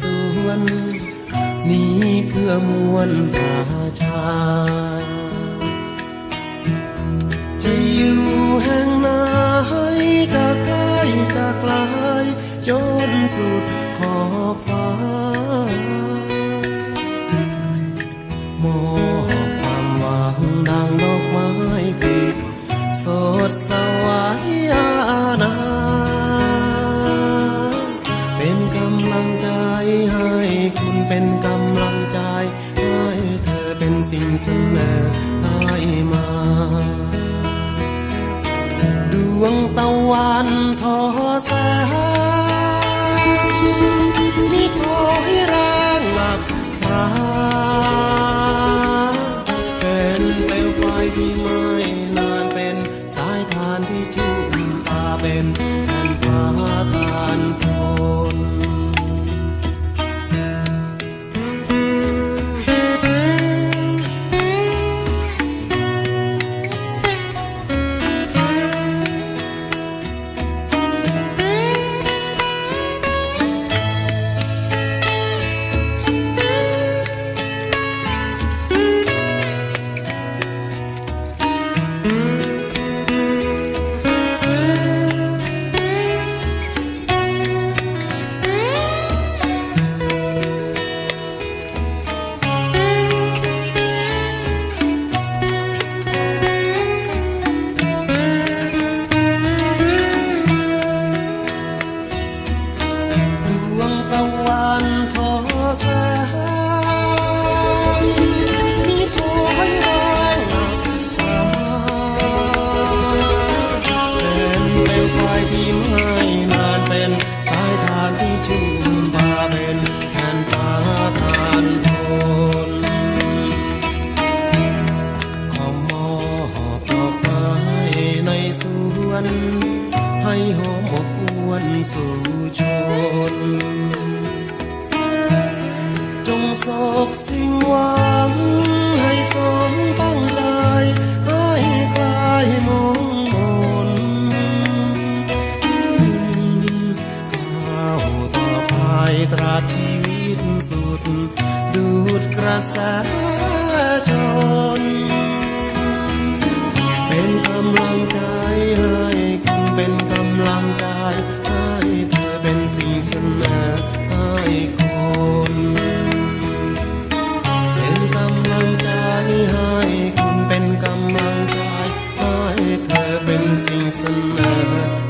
สวนนี้เพื่อมวลประชา จะอยู่แห่งไหนจะไกลจะไกลจนสุดขอบฟ้ามอบความหวังดังดอกไม้ปีสดสวายานาเป็นกำลังใจ ให้คุณเป็นกำลังใจ ให้เธอเป็นสิ่งเสมอให้มา ดวงตะวันทอแสงนี่ขอให้แรงหลับพราเป็นเปลวไฟที่ไม่นานเป็นสายทานที่ชุ่มตาเป็นแผ่นฟ้าทานทน ให้หอมอบอวนสู่ชน จงสบสิ่งหวัง ให้สมตั้งใจให้คลายมองมนก้าวต่อไปตราชีวิตสุด ดูดกระแสจนเป็น ให้เธอเป็นสิ่งเสนอให้คนเป็นกำลังใจให้คุณเป็นกำลังใจให้เธอเป็นสิ่งเสนอ